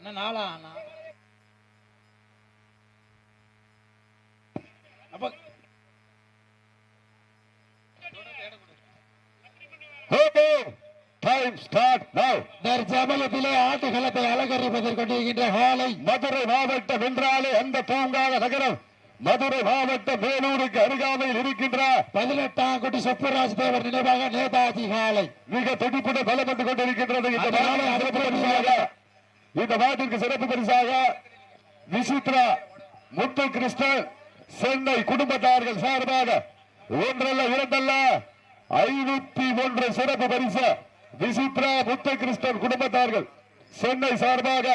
என்ன நாளா? அண்ணா அப்ப டைம் ஸ்டார்ட் நவ் தற்சமயத்திலே ஆட்டுகளத்தை அலங்கரிப்பதற்கு கொண்டிருக்கின்ற காலை மதுரை மாவட்டம் என்றாலே அந்த தூங்காத நகரம். மதுரை மாவட்டம் மேலூருக்கு அருகாமையில் இருக்கின்ற பதினெட்டாம் கோடி சுப்பராஜ் தேவர் நினைவாக நேதாஜி காலை மிக துடிப்புடன் வந்து கொண்டிருக்கின்றது இந்த இந்த நாட்டிற்கு சிறப்பு பரிசாக விசித்ரா முத்து கிறிஸ்டன் சென்னை குடும்பத்தார்கள் சார்பாக ஒன்றல்ல இரண்டல்ல ஐநூத்தி ஒன்று சிறப்பு பரிசு விசித்ரா முத்து கிறிஸ்டன் குடும்பத்தார்கள் சென்னை சார்பாக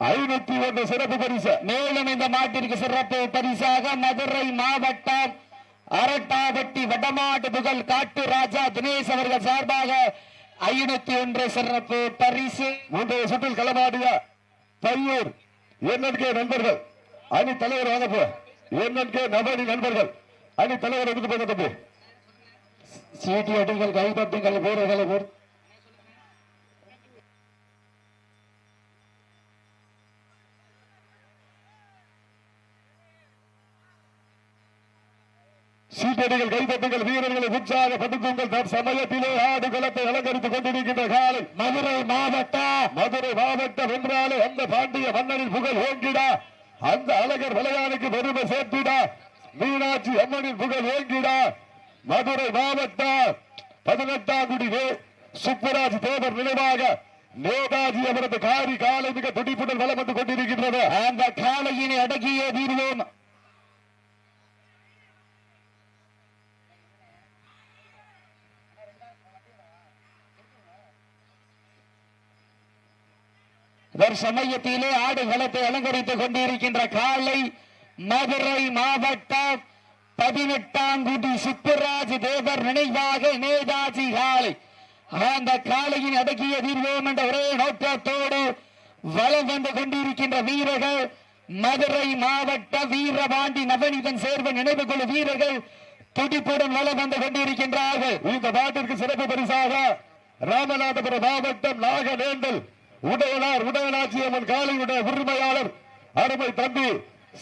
ஐநூத்தி ஒன்று சிறப்பு பரிசு. மேலும் இந்த மாட்டிற்கு சிறப்பு பரிசாக மதுரை மாவட்டம் அரட்டாபட்டி வடமாட்டு புகழ் காட்டு ராஜா தினேஷ் அவர்கள் சார்பாக ஐநூத்தி ஒன்று சிறப்பு பரிசு. முந்தைய சுற்றில் களமாடிய தையூர் என்என்கே நண்பர்கள். அணி தலைவர் வாங்கப்போ. போ என்என்கே நபடி நண்பர்கள். அணி தலைவர் எடுத்து போங்க தம்பி. சீட்டி அடிகள் கைப்பட்டுங்கள் வீரர்களை சீட்டடிகள் கைப்பட்டுங்கள் வீரர்களை உற்சாக படுத்துங்கள். சமயத்திலே ஆடு களத்தை அலங்கரித்துக் கொண்டிருக்கின்ற காலை மதுரை மாவட்டம் மதுரை மாவட்டம் என்றாலே அந்த பாண்டிய மன்னரின் புகழ் ஓங்கிடா. அந்த அழகர் விளையாடுக்கு பெருமை சேர்த்திடா. மீனாட்சி அம்மனின் புகழ் ஓங்கிடா. மதுரை மாவட்டம் பதினெட்டாம் குடி சுப்புராஜ் தேவர் நினைவாக நேதாஜி அவரது காரி காலை மிக துடிப்புடன் வலம் வந்து கொண்டிருக்கின்றது. அந்த காலையினை அடக்கியே தீர்வோம். தற்சமயத்திலே ஆடுகளத்தை அலங்கரித்துக் கொண்டிருக்கின்ற காலை மதுரை மாவட்டம் பதினெட்டாம் குடி சுப்புராஜ் தேவர் நினைவாக நேதாஜி காலை அந்த காலையின் அடக்கிய தீர்வோம் என்ற ஒரே நோக்கத்தோடு வலம் வந்து கொண்டிருக்கின்ற வீரர்கள் மதுரை மாவட்ட வீரபாண்டி நவநீதன் சேர்வ நினைவு குழு வீரர்கள் துடிப்புடன் வலம் வந்து கொண்டிருக்கின்றார்கள். இந்த பாட்டிற்கு சிறப்பு பரிசாக ராமநாதபுரம் மாவட்டம் நாகவேந்தல் உதயனார் உதயநாச்சி அம்மன் காலையுடைய உரிமையாளர் அருமை தம்பி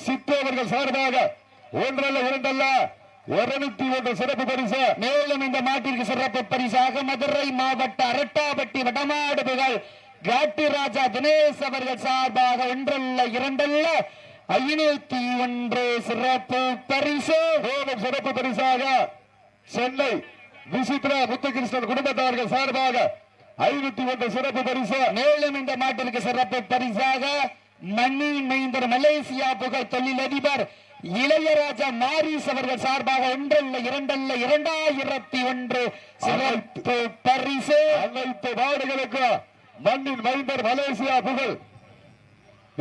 சித்து அவர்கள் சார்பாக ஒன்றல்ல இரண்டல்ல இருநூத்தி ஒன்று சிறப்பு பரிசு. மேலும் இந்த மாட்டிற்கு சிறப்பு பரிசாக மதுரை மாவட்ட அரட்டாப்பட்டி வடமாடு புகழ் காட்டு ராஜா தினேஷ் அவர்கள் சார்பாக ஒன்றல்ல இரண்டல்ல ஐநூத்தி ஒன்று சிறப்பு பரிசு. மேலும் சிறப்பு பரிசாக சென்னை விசித்ரா முத்துகிருஷ்ணன் குடும்பத்தார்கள் சார்பாக ஐநூத்தி ஒன்று சிறப்பு பரிசு. மேலும் இந்த மாட்டிற்கு சிறப்பு பரிசாக மணி மைந்தர் மலேசியா புகழ் தொழிலதிபர் இளையராஜா மாரிஸ் அவர்கள் சார்பாக ஒன்றல்ல இரண்டல்ல இரண்டாயிரத்தி ஒன்று சிறப்பு பரிசு. அனைத்து நாடுகளுக்கு மண்ணின் மைந்தர் மலேசியா புகழ்.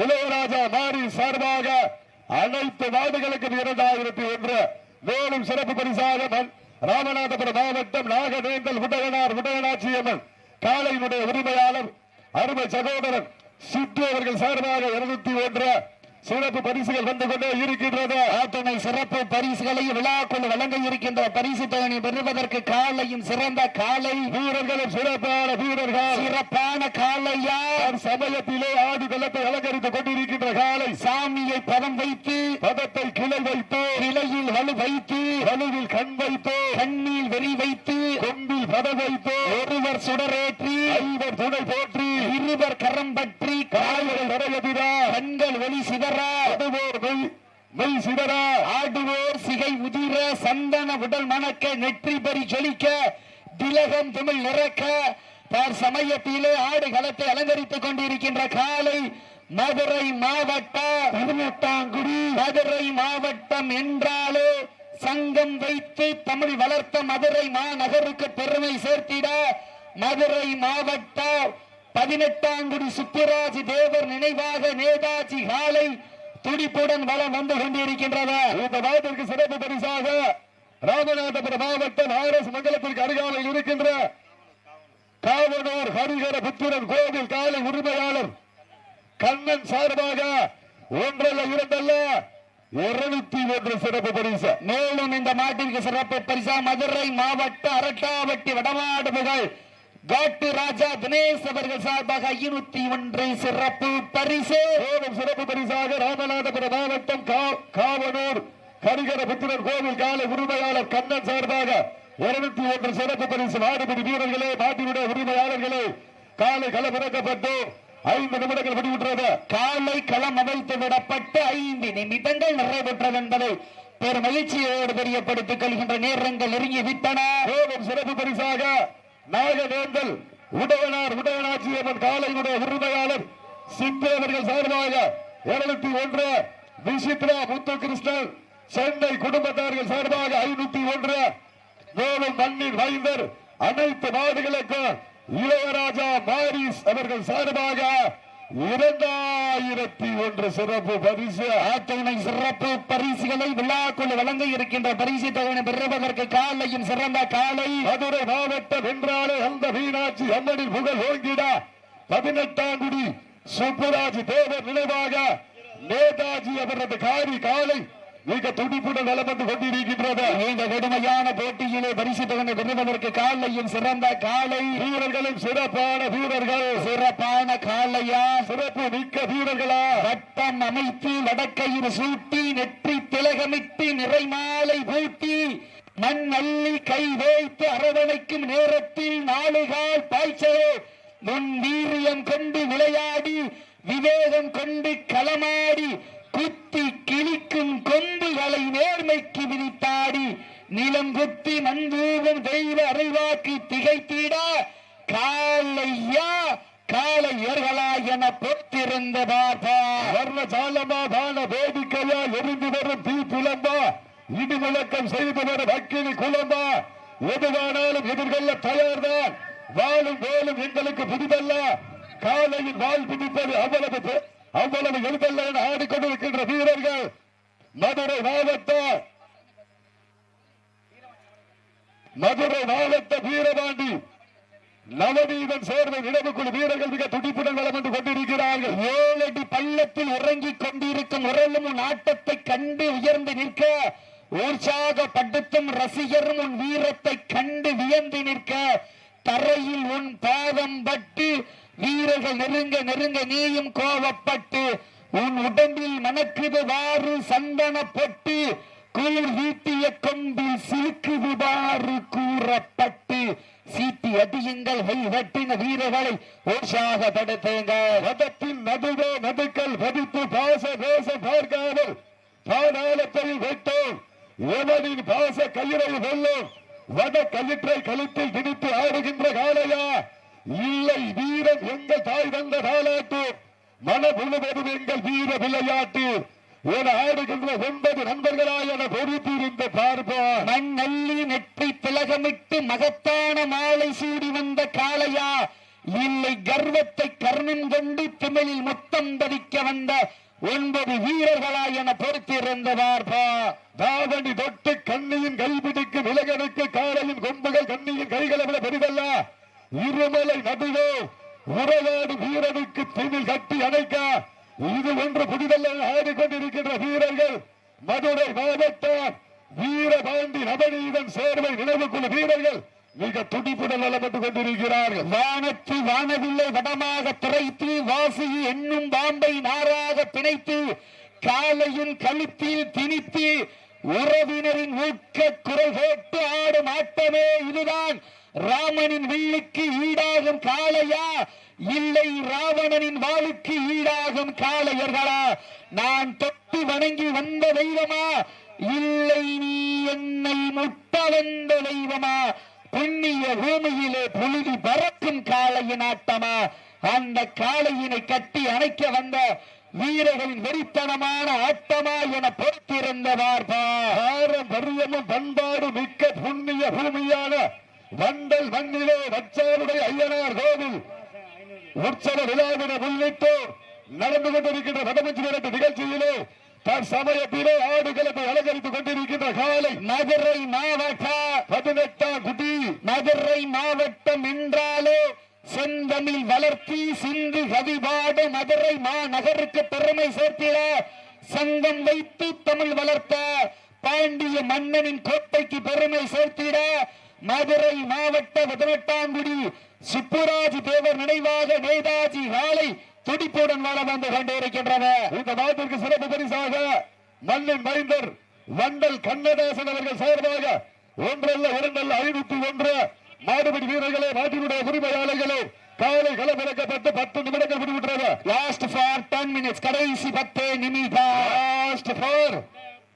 இளையராஜா மாரி சார்பாக அனைத்து நாடுகளுக்கும் இரண்டாயிரத்தி ஒன்று. மேலும் சிறப்பு பரிசாக ராமநாதபுரம் மாவட்டம் நாகநேந்தல் உதயனார் உதயநாச்சியம்மன். காலையினுடைய உரிமையாளர் அருமை சகோதரன் சித்து அவர்கள் சார்பாக இருநூத்தி ஒன்று சிறப்பு பரிசுகள் வந்து கொண்டே இருக்கின்றது. அத்தனை சிறப்பு பரிசுகளையும் விழாக்குள் வழங்க இருக்கின்ற பரிசு தொகையை பெறுவதற்கு காலையும் சிறந்த காலை. வீரர்களும் சிறப்பான வீரர்கள். சிறப்பான காலையா? சமயத்திலே ஆடு வெள்ளத்தை அலங்கரித்துக் கொண்டிருக்கின்ற காலை. சாமியை பதம் வைத்து பதத்தை கிளை வைத்து கிளையில் வலு வைத்து வலுவில் கண் வைத்து கண்ணில் வெறி வைத்து கொம்பில் பத வைத்து ஒருவர் சுடரேற்றி ஐவர் துணை போற்றி இருவர் கரம் பற்றி கால்கள் நடையதிரா கண்கள் ஒளி சிதற அடுவோர் மெய் சிதறா. ஆடுவோர் சிகை உதிர. சந்தன உடல் மணக்க நெற்றி பறி ஜொலிக்க. திலகம் தமிழ் நிறக்க. தார் சமயத்திலே ஆடு களத்தை அலங்கரித்துக் கொண்டிருக்கின்ற காலை மதுரை மாவட்டம். பதினெட்டாங்குடி மதுரை மாவட்டம் என்றாலே சங்கம் வைத்து தமிழ் வளர்த்த மதுரை மாநகருக்கு பெருமை சேர்த்திட. மதுரை மாவட்டம் பதினெட்டாங்குடி சுப்புராஜ் தேவர் நினைவாக நேதாஜி காலை துடிப்புடன் வளம் வந்து கொண்டிருக்கின்றனர் இந்த நாட்டிற்கு சிறப்பு பரிசாக ராமநாதபுரம் மாவட்டம் ஆர்எஸ் மங்கலத்திற்கு அருகாமையில் இருக்கின்ற காவனூர் ஹரிகர புத்திரன் கோவில் காலை உரிமையாளர் கண்ணன் சார்பாக ஒன்றல்ல இரண்டல்ல இருநூத்தி ஒன்று சிறப்பு பரிசு. மேலும் இந்த மாட்டிற்கு சிறப்பு பரிசா மதுரை மாவட்ட அரட்டாவட்டி வடமாடு புகழ் காட்டு ராஜா தினேஷ் அவர்கள் சார்பாக ஐநூத்தி ஒன்று சிறப்பு பரிசு. சிறப்பு பரிசாக ராமநாதபுரம் மாவட்டம் காவனூர் கரிகர புத்திரர் கோவில் கால உரிமையாளர் கண்ணன் சார்பாக இருநூத்தி ஒன்று சிறப்பு பரிசு. மாடுபிடி வீரர்களே மாட்டினுடைய உரிமையாளர்களே காலை களமிறக்கப்பட்டு ஐந்து நிமிடங்கள் முடிவுற்றது. காலை களம் அமைத்து விடப்பட்டு ஐந்து நிமிடங்கள் நிறைவுற்றது என்பதை பெரும் மகிழ்ச்சியோடு தெரியப்படுத்திக் கொள்கின்ற நேரங்கள் நெருங்கி விட்டன சிறப்பு பரிசாக நாகவேந்தல் உடவனார் உடவனாட்சியம்மன் காலையினுடைய உரிமையாளர் சித்தேவர்கள் சார்பாக இருநூத்தி ஒன்று விசித்ரா முத்து கிருஷ்ணன் சென்னை குடும்பத்தார்கள் சார்பாக ஐநூத்தி ஒன்று மேலும் மண்ணின் வைந்தர் அனைத்து நாடுகளுக்கும் இளையராஜா மாரிஸ் அவர்கள் சார்பாக இரண்டாயிரத்தி ஒன்று சிறப்பு பரிசு அத்துணை சிறப்பு பரிசுகளை விழாக்குள் வழங்க இருக்கின்ற பரிசு தொகையை பெறுவதற்கு காலையும் சிறந்த காலை மதுரை மாவட்டம் என்றாலே அந்த மீனாட்சி அம்மனின் புகழ் ஓங்கிட பதினெட்டாம் குடி சுப்புராஜ் தேவர் நினைவாக நேதாஜி அவரது காரி காலை மிக துடிப்புடன் நலம் கொண்டிருக்கின்றது. இந்த கடுமையான போட்டியிலே பரிசு தொகை பெறுவதற்கு காலையும் சிறந்த காலை. வீரர்களும் சிறப்பான வீரர்கள். சிறப்பான காலையா? சிறப்பு மிக்க வீரர்களா? வட்டம் அமைத்து வடக்கையில் சூட்டி நெற்றி திலகமிட்டு நிறைமாலை பூட்டி மண் அள்ளி கை வைத்து அரவணைக்கும் நேரத்தில் நாலுகால் பாய்ச்சலே. முன் வீரியம் கொண்டு விளையாடி விவேகம் கொண்டு களமாடி குத்தி கிழிக்கும் கொம்புகளை நேர்மைக்கு விதித்தாடி நிலம் குத்தி மந்தூகம் தெய்வ அறிவாக்கி திகைத்திட காலையா காலையர்களா என பொத்திருந்த பாபா வர்ண சாலமாதான வேடிக்கையா எரிந்து வரும் தீ புலம்பா. இடிமுழக்கம் செய்து வரும் அக்கினி குளம்பா எதுவானாலும் எதிர்கொள்ள தயார்தான். வாழும் வேலும் எங்களுக்கு புதிதல்ல. காலையில் வாழ் பிடிப்பது அவ்வளவு அவ்வளவு எளிதல்ல ஆடிக்கொண்டிருக்கின்ற வீரர்கள் மதுரை மாவட்ட மதுரை மாவட்ட வீரபாண்டி நவநீதன் சேர்ந்த நினைவுக்குழு வீரர்கள் மிக துடிப்புடன் வளம் வந்து கொண்டிருக்கிறார்கள். ஏழடி பள்ளத்தில் உறங்கிக் கொண்டிருக்கும் உரலும் உன் ஆட்டத்தை கண்டு உயர்ந்து நிற்க உற்சாகப்படுத்தும் ரசிகரும் உன் வீரத்தை கண்டு வியந்து நிற்க தரையில் உன் பாதம் பட்டு வீரர்கள் நெருங்க நெருங்க நீயும் கோபப்பட்டு உன் உடம்பில் மணக்குது வாறு சந்தன பொட்டு கூர் வீட்டிய கொம்பில் சிலுக்குதுவாறு கூறப்பட்டு. சீட்டி அடியுங்கள் கை வெட்டின வீரர்களை உற்சாகப்படுத்துங்கள் ரதத்தின் நடுவே நடுக்கல் வதித்து பாச தேச பார்க்காமல் பாதாளத்தை வெட்டோம் எவனின் பாச கயிறை வெல்லும்? வத கயிற்றை கழுத்தில் திணித்து ஆடுகின்ற காலையா இல்லை வீரம் எங்கள் தாய் தந்த காலாட்டு மன முழுவதும் எங்கள் வீர விளையாட்டு. என ஆடுகின்ற ஒன்பது நண்பர்களாய் என பொறுத்திருந்து பார்ப்போம் மண் அள்ளி நெற்றி திலகமிட்டு மகத்தான மாலை சூடி வந்த காளையா? இல்லை கர்வத்தை கர்ணம் கொண்டு திமிழில் முத்தம் பதிக்க வந்த ஒன்பது வீரர்களா என பொறுத்திருந்தவார்பா தாவணி தொட்டு கண்ணியின் கைபிடிக்கு விலகனுக்கு காலையின் கொம்புகள் கண்ணியின் கைகளை விட பெரிதல்ல? இருமலை நடுவே உறவாடு வீரனுக்கு திமில் கட்டி அணைக்க இது ஒன்று புதிதல்ல ஆடிக்கொண்டிருக்கின்ற வீரர்கள் மதுரை மாவட்ட வீரபாண்டி நவநீதன் சேர்வை நினைவுக்குழு வீரர்கள் மிக துடிப்புடன் நலப்பட்டுக் கொண்டிருக்கிறார்கள். வானத்து வானவில்லை வடமாக திரைத்து வாசி என்னும் பாம்பை நாராக பிணைத்து காலையின் கழுத்தில் திணித்து உறவினரின் ஊக்க குரல் கேட்டு ஆடும் ஆட்டமே இதுதான். ராமனின் வில்லுக்கு ஈடாகும் காளையா? இல்லை ராவணனின் வாளுக்கு ஈடாகும் காளையர்களா? நான் தொட்டு வணங்கி வந்த தெய்வமா? இல்லை நீ என்னை முட்ட வந்த தெய்வமா? புண்ணிய பூமியிலே புழுதி பறக்கும் காளையின் ஆட்டமா? அந்த காளையினை கட்டி அணைக்க வந்த வீரர்களின் வெறித்தனமான ஆட்டமா என பொறுத்திருந்தவார் பாரம் பாரம்பரியமும் பண்பாடு மிக்க புண்ணிய பூமியான வண்டல் மண்ணிலே வச்சாருடைய ஐயனார் கோவில். உற்சவ விழாவினை முன்னிட்டு நடந்து கொண்டிருக்கின்ற வடமஞ்சி விரட்டு நிகழ்ச்சியிலே தற்சமயத்திலே ஆடுகளத்தை அலங்கரித்துக் கொண்டிருக்கின்ற காலை மதுரை மாவட்ட பதினெட்டாம் குடி. மதுரை மாவட்டம் என்றாலே செந்தமிழ் வளர்த்தி சிந்து கவிபாடு மதுரை மாநகருக்கு பெருமை சேர்த்திட சங்கம் வைத்து தமிழ் வளர்த்த பாண்டிய மன்னனின் கோட்டைக்கு பெருமை சேர்த்திட மதுரை மாவட்ட பதினெட்டாம் குடி சுப்புராஜ் தேவர் நினைவாக நேதாஜி காலை துடிப்புடன் வள வந்து கொண்டிருக்கின்றன. இந்த நாட்டிற்கு சிறப்பு பரிசாக மண்ணின் மைந்தர் வண்டல் கண்ணதாசன் அவர்கள் சார்பாக ஒன்றல்ல இரண்டல்ல ஐநூத்தி ஒன்று மாடுபிடி வீரர்களே நாட்டினுடைய உரிமையாளர்களே காலை களமிறக்கப்பட்டு பத்து நிமிடங்கள் முடிவுற்றது. லாஸ்ட் ஃபார் டென் மினிட்ஸ் கடைசி பத்து நிமிடம். லாஸ்ட் ஃபார்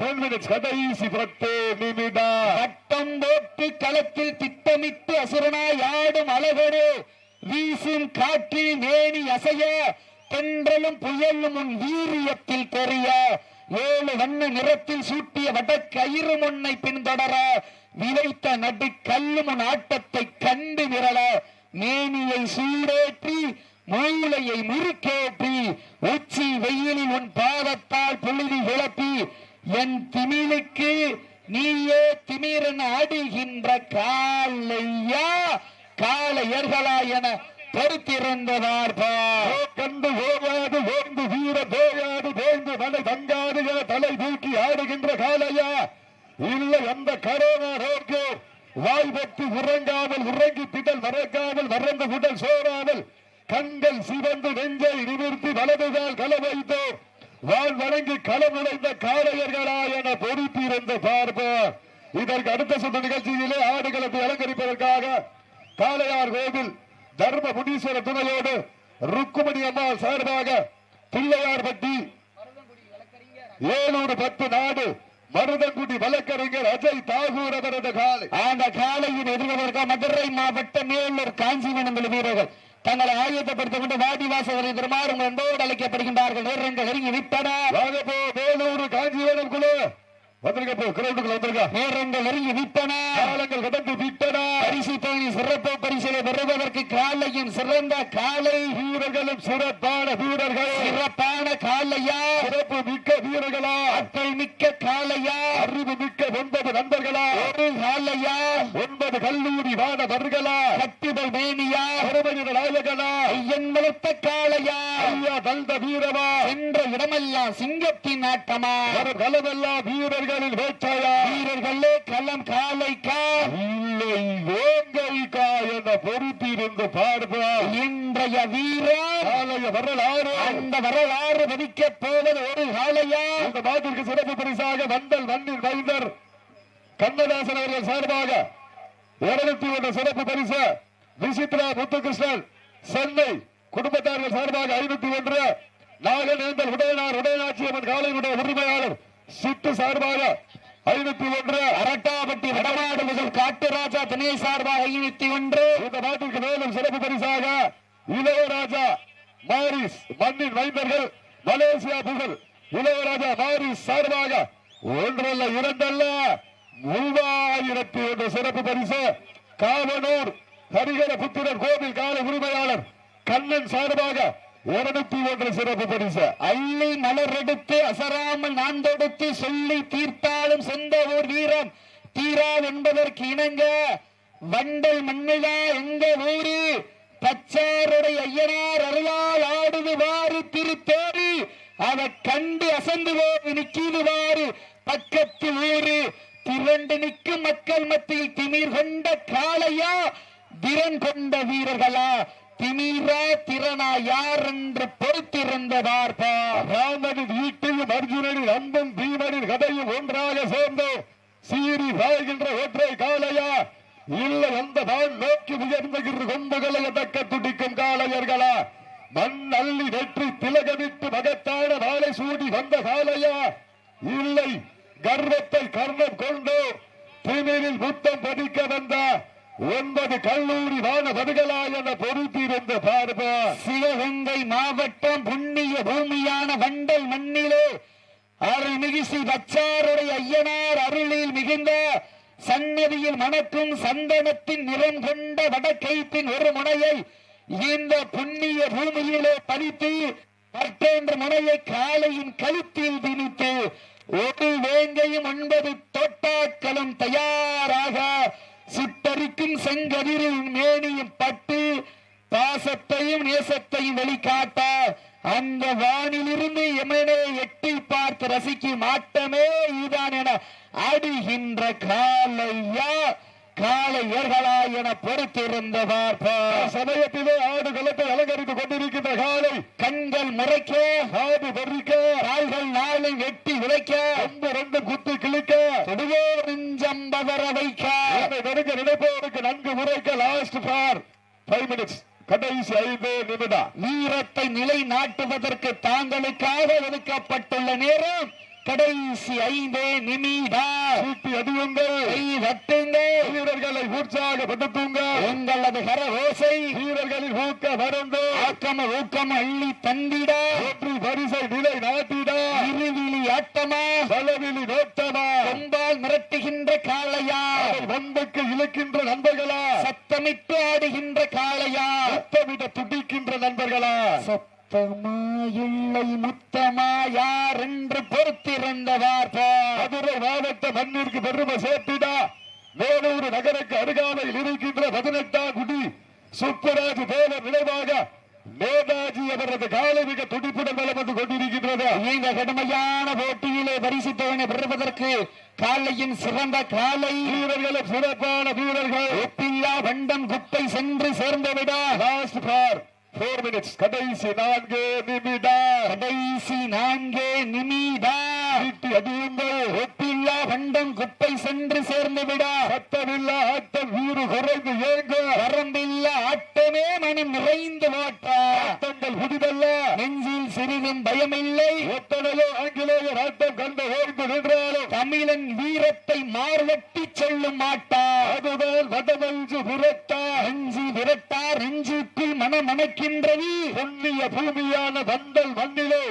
டென் மினிட்ஸ் கடைசி பத்து நிமிடம் வட்டம் போட்டு களத்தில் திட்டமிட்டு அசுரனாய் ஆடும் அழகடு. வீசும் காற்றில் மேனி அசைய தென்றலும் புயலும் உன் வீரியத்தில் தெரிய. ஏழு வண்ண நிறத்தில் சூட்டிய வடக்கயிறு முன்னை பின்தொடர. விளைத்த நடு கல்லும் உன் ஆட்டத்தை கண்டு விரல. மேனியை சூடேற்றி மூளையை முறுக்கேற்றி. உச்சி வெயிலில் உன் பாதத்தால் புழுதி விளப்பி என் திமிலுக்கு நீயே திமிரன் ஆடுகின்ற காலையா? காளையர்களா என பொறுத்திருந்ததார் கண்டு ஓயாது ஓய்ந்து வீர தோயாது தேய்ந்து தலை தங்காது என தலை தூக்கி ஆடுகின்ற காலையா இல்லை அந்த கரோனா ரோக்கு வாய் உறங்காமல் உறங்கி திடல் மறக்காமல் மறந்து உடல் சோறாமல் கண்கள் சிவந்து நெஞ்சை நிமிர்த்தி வலதுகால் கலவைத்தோம் வாழ் வழங்கி களமுடைந்த நுழைந்த காளையர்களா என பொறுத்திருந்த பார்ப்போம். இதற்கு அடுத்த சொந்த நிகழ்ச்சியிலே ஆடுகளத்தை அலங்கரிப்பதற்காக காளையார் கோவில் தர்ம முனீஸ்வர துணையோடு ருக்குமணி அம்மாள் சார்பாக பிள்ளையார்பட்டி ஏழூர் பத்து நாடு மருதங்குடி வழக்கறிஞர் அஜய் தாகூர் அவரது காலை. அந்த காலையின் எதிர்வதற்காக மதுரை மாவட்ட மேலூர் காஞ்சிமணங்கள் வீரர்கள். தங்களை ஆயத்தப்படுத்திக் கொண்டு வாடிவாசல் எதிர்மாறு உங்கள் அன்போடு அழைக்கப்படுகின்றார்கள். நேரங்கள் நெருங்கி விட்டன. வாங்க போ குழு வந்திருக்க போ கிரௌண்டுக்குள்ள வந்திருக்கா. நேரங்கள் நெருங்கி விட்டன காலங்கள் கடந்து விட்டன. பரிசு பயணி சிறப்பு பரிசிலை பெறுவதற்கு காலையும் சிறந்த காலை. வீரர்களும் சிறப்பான வீரர்கள். சிறப்பான காலையா? சிறப்பு மிக்க வீரர்களா? ஆற்றல் மிக்க காலையா? அறிவு மிக்க ஒன்பது நண்பர்களா? ஒரு காலையா? ஒன்பது கல்லூரி மாணவர்களா? கட்டுதல் மேனியா? அருமையின் நாயகனா? ஐயன் வளர்த்த ஐயா தந்த வீரமா? சென்ற இடமெல்லாம் சிங்கத்தின் ஆட்டமா? வரும் களமெல்லாம் வீரர்களின் வேட்டையா? வீரர்களே களம் காலைக்கா? இல்லை வேங்கைக்கா என்ற பொறுத்திருந்து பார்ப்போம் இன்றைய வீரர் காலைய வரலாறு. அந்த வரலாறு பதிக்க போவது ஒரு காளையா இந்த நாட்டிற்கு சிறப்பு பரிசாக வண்டல் மண்ணின் மைந்தர் கண்ணதாசன் அவர்கள் சார்பாக இருநூத்தி ஒன்று சிறப்பு பரிசு. விசித்ரா முத்துகிருஷ்ணன் சென்னை குடும்பத்தார்கள் சார்பாக ஐநூத்தி ஒன்று. நாகநேந்தல் உடையனார் உடையநாச்சியம்மன் காலையுடைய உரிமையாளர் சிட்டு சார்பாக ஐநூத்தி ஒன்று அரட்டாபட்டி வடமாடு முதல் காட்டுராஜா துணை சார்பாக ஐநூத்தி ஒன்று. இந்த நாட்டிற்கு மேலும் சிறப்பு பரிசாக இளையராஜா மாரிஸ் மண்ணின் மைந்தர்கள் மலேசியா புகழ் இளையராஜா மாரிஸ் சார்பாக ஒன்றல்ல இரண்டல்ல. மூவாயிரத்தி ஒன்று சிறப்பு பரிசு. காவனூர் ஹரிகர புத்திரர் கோவில் கால உரிமையாளர் கண்ணன் சார்பாக இருநூத்தி ஒன்று சிறப்பு பரிசு. அள்ளி மலரெடுத்து அசராமல் நான் தொடுத்து சொல்லி தீர்த்தாலும் சொந்த ஊர் வீரம். தீரா என்பதற்கு இணங்க வண்டல் மண்ணிலா எங்க ஊரு? பச்சாருடைய ஐயனார் அருளால் ஆடுது வாரு திருத்தேரி. அதை கண்டு அசந்து போய் நிக்கிது வாரு பக்கத்து ஊரு. திரண்டு நிற்கும் மக்கள் மத்தியில் திமிர் கொண்ட காளையா? திறன் கொண்ட வீரர்களா? திமிரா திறனா யார் என்று பொறுத்திருந்ததார் பார் ராமனின் ஈட்டையும் அர்ஜுனனின் அன்பும் பீமனின் கதையும் ஒன்றாக சேர்ந்து சீறி வாழ்கின்ற ஒற்றை காளையா? இல்லை அந்த வான் நோக்கி உயர்ந்துகிற கொம்புகளை தக்க துடிக்கும் காளையர்களா? மண் அள்ளி வெற்றி திலகமிட்டு மகத்தான வாழை சூடி வந்த காளையா? இல்லை கர்வத்தை கர்ணம் கொண்டு திமிரில் முத்தம் பதிக்க வந்த ஒன்பது கல்லூரி மாணவர்களா என பொறுத்திருந்த பார்ப்பா. சிவகங்கை மாவட்டம் புண்ணிய பூமியான வண்டல் மண்ணிலே அருள்மிகு ஸ்ரீ வச்சாருடைய ஐயனார் அருளில் மிகுந்த சன்னதியில் மணக்கும் சந்தனத்தின் நிறம் கொண்ட வடக்கைத்தின் ஒரு முனையை இந்த புண்ணிய பூமியிலே பறித்து மற்றொன்று முனையை காலையின் கழுத்தில் திணித்து ஒரு வேங்கையும் ஒன்பது தோட்டாக்களும் தயாராக சுட்டரிக்கும் செங்கதிரின் மேனியும் பட்டு பாசத்தையும் நேசத்தையும் வெளிக்காட்ட அந்த வானிலிருந்து எமனே எட்டி பார்த்து ரசிக்கும் ஆட்டமே இதுதான் என அடிகின்ற காலையா. காளையர்களா என பொறுத்திருந்து பார்ப்போம் சமயத்திலே ஆடு களத்தை அலங்கரித்துக் கொண்டிருக்கின்ற காலை கண்கள் முறைக்க. காது பறிக்க. கால்கள் நாளை வெட்டி உழைக்க கொம்பு ரெண்டு குத்து கிழிக்க. தொடுவோர் நெஞ்சம் பதற வைக்க நெருங்க நினைப்பவருக்கு நன்கு முறைக்க லாஸ்ட் பார். ஃபைவ் மினிட்ஸ் கடைசி ஐந்து நிமிடம். வீரத்தை நிலைநாட்டுவதற்கு தாங்களுக்காக ஒதுக்கப்பட்டுள்ள நேரம். கடைசி ஐந்து நிமிடம் சீட்டி அடியுங்கள். கை தட்டுங்கள் வீரர்களை உற்சாகப்படுத்துங்க. உங்களது கர ஓசை வீரர்களின் ஊக்க மறந்து ஆக்கம ஊக்கம் அள்ளி தந்திட. வெற்றி பரிசை நிலை நாட்டிட. இருவிழி ஆட்டமா. பலவிழி நோட்டமா கொம்பால் மிரட்டுகின்ற காளையா. வம்புக்கு இழுக்கின்ற நண்பர்களா. சத்தமிட்டு ஆடுகின்ற காளையா. சத்தமிட துடிக்கின்ற நண்பர்களா. சத்தமா இல்லை முத்தமா யார் என்று பொறுத்திருந்தவார் மதுரை மாவட்ட மண்ணிற்கு பெருமை சேர்த்திட. வேலூர் நகருக்கு அருகாமையில் இருக்கின்ற பதினெட்டாம் குடி சுப்பராஜ் தேவர் நினைவாக நேதாஜி அவரது காலை மிக துடிப்புடன் வலம் வந்து கொண்டிருக்கின்றது. இந்த கடுமையான போட்டியிலே பரிசுத்தவனை பெறுவதற்கு காலையின் சிறந்த காலை. வீரர்களும் சிறப்பான வீரர்கள். ஒப்பில்லா வண்டம் குப்பை சென்று சேர்ந்துவிட. லாஸ்ட் பார் போர் மினிட்ஸ் கடைசி நான்கு நிமிடா. கடைசி நான்கு நிமிடா. சீட்டி அடியுங்கள் ஒப்பில்லா வண்டம் குப்பை சென்று சேர்ந்து விடா சத்தமில்லா ஆட்டம் வீறு குறைந்து ஏங்க வரம்பில்லா ஆட்டமே மனம் நிறைந்து ஓட்ட ஆட்டங்கள் புதிதல்ல. நெஞ்சில் சிறிதும் பயமில்லை. எத்தனையோ ஆங்கிலேயர் ஆட்டம் கண்டு ஓய்ந்து நின்றாலும் தமிழன் வீரத்தை மார்வட்டி சொல்லும் மாட்டா அதுதான் வடமஞ்சு புரட்டா நெஞ்சு விரட்டார். நெஞ்சுக்குள் மனமணக்கின்றது புண்ணிய பூமியான வண்டல் மண்ணிலே.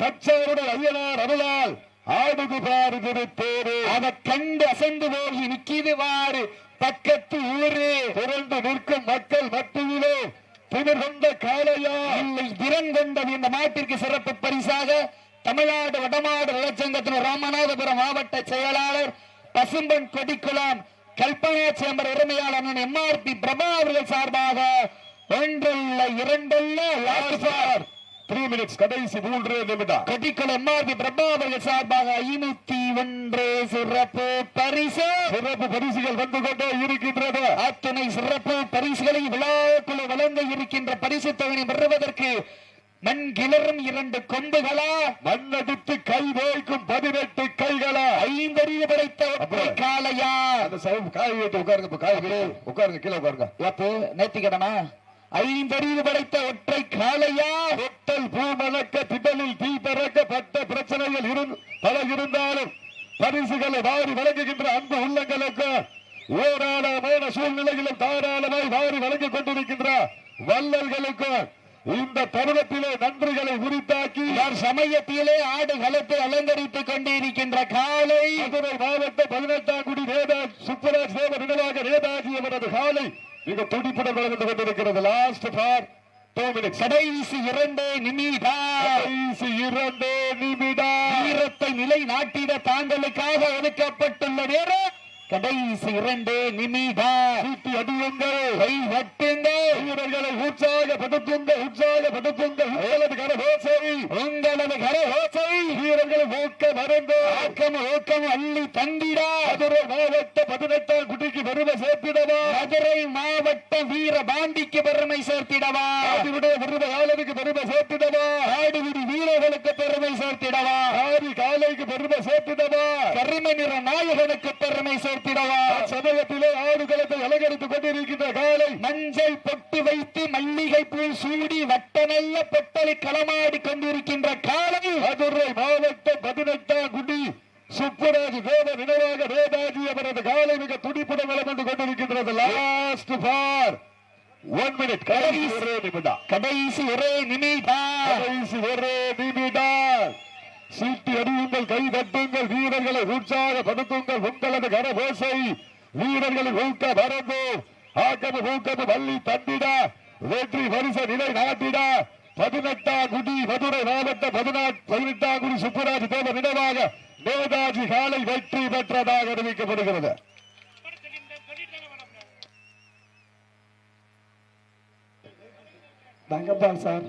தச்சாருடைய ஐயனார் அருளால் ஆடுது பாரு திருத்தேரு அத கண்டு அசந்து போய் நிக்கிது வாரு பக்கத்து ஊரு. திரண்டு நிற்கும் மக்கள் மத்தியிலே. திமிர் கொண்ட காளையா. இல்லை திறன் கொண்டது இந்த மாட்டிற்கு சிறப்பு பரிசாக தமிழ்நாடு வடமாடு நலச்சங்கத்தின் ராமநாதபுரம் மாவட்ட செயலாளர் பசும்பன் கொடிக்குளம் கல்பனா சேம்பர் உரிமையாளர் எம்ஆர்பி பிரபா அவர்கள் சார்பாக ஒன்றல்ல இரண்டல்ல லாஸ்ட் த்ரீ மினிட்ஸ் கடைசி மூன்று நிமிடம். கொடிக்குளம் எம்ஆர்பி அவர்கள் சார்பாக ஐநூத்தி ஒன்று சிறப்பு பரிசு. சிறப்பு பரிசுகள் வந்து கொண்டே இருக்கின்றது. அத்துணை சிறப்பு பரிசுகளை விழாக்குழு வழங்க இருக்கின்ற பரிசு தொகையை பெறுவதற்கு மண் கிளறும் இரண்டு கொம்புகளா? மண்ணடித்து கை வேய்க்கும் பதினெட்டு கைகளா? ஐந்தறிவு படைத்த காளையா அந்த சவுண்ட் காய் உட்காருங்க உட்காருங்க கீழே உட்காருங்க. ஐந்தறிவு படைத்த ஒற்றை காளையா? தொட்டல் பூ மணக்க திடலில் தீ பறக்க பட்ட பிரச்சனைகள் இருந்து பல இருந்தாலும் பரிசுகளை வாரி வழங்குகின்ற அன்பு உள்ளங்களுக்கு ஏராளமான சூழ்நிலைகளும் தாராளமாய் வாரி வழங்கிக் கொண்டிருக்கின்ற வள்ளல்களுக்கு இந்த தருணத்திலே நன்றிகளை உரித்தாக்கி சமயத்திலே ஆடு களத்தை அலங்கரித்துக் கொண்டிருக்கின்ற காளை? மதுரை மாவட்ட பதினெட்டாம் குடி நேதா சுப்பராஜ் தேவ நினைவாக அவரது காலை மிக துடிப்புடன் வளர்ந்து கொண்டிருக்கிறது. லாஸ்ட் பார் டூ மினிட்ஸ் கடைசி இரண்டு நிமிடா கடைசி இரண்டு நிமிடம். வீரத்தை நிலைநாட்டிட தாங்களுக்காக ஒதுக்கப்பட்டுள்ள நேரம். கடைசி இரண்டு நிமிடம் சீட்டி அடியுங்கள். கை வட்டுங்கள் வீரர்களை உற்சாகப்படுத்துங்க உற்சாகப்படுத்துங்க உங்களது கரகோசை. உங்களது கரகோசை. வீரர்கள் ஊக்க மறந்து ஆக்கம் ஊக்கம் அள்ளி தந்திடா. மதுரை மாவட்ட பதினெட்டாம் குடிக்கு பெருமை சேர்த்திடவா. மதுரை மாவட்ட வீர பாண்டிக்கு பெருமை சேர்த்திடவா. ஆதிவுடைய விருதையாளருக்கு பெருமை சேர்த்திடவா. ஆடுகுடி வீரர்களுக்கு பெருமை சேர்த்திடவா. ஆதி காலைக்கு பெருமை சேர்த்திடவா. கரிம நிற நாயகனுக்கு பெருமை சேர்த்திடவா சமயத்திலே ஆடுகளத்தை அலங்கரித்துக் கொண்டிருக்கின்ற காலை மஞ்சள் பொட்டு வைத்து மல்லிகை பூ சூடி வட்டநல்ல பொட்டலை களமாடி கொண்டிருக்கின்ற காலை மதுரை மாவட்ட பதினெட்டாம் குடி சுப்புராஜ் தேவ நினைவாக நேதாஜி அவரது காலை மிக துடிப்புடன் வளம் வந்து கொண்டிருக்கின்றது. லாஸ்ட் பார். ஒன் மினிட் கடைசி ஒரே நிமிடம். கடைசி ஒரே நிமிடம். கடைசி ஒரே நிமிடம். சீட்டி அடியுங்கள் கை தட்டுங்கள் வீரர்களை உற்சாகப்படுத்துங்கள் உங்களது கரபோசை வீரர்களின் ஊக்க மறந்து ஆக்கம ஊக்கம வள்ளி தந்திட வெற்றி வரிச நிலை நாட்டிட. பதினெட்டாம் குடி மதுரை மாவட்ட பதினாறு பதினெட்டாம் குடி சுப்புராஜ் தேவ நினைவாக நேதாஜி காலை வெற்றி பெற்றதாக அறிவிக்கப்படுகிறது. தங்கப்பால் சார்.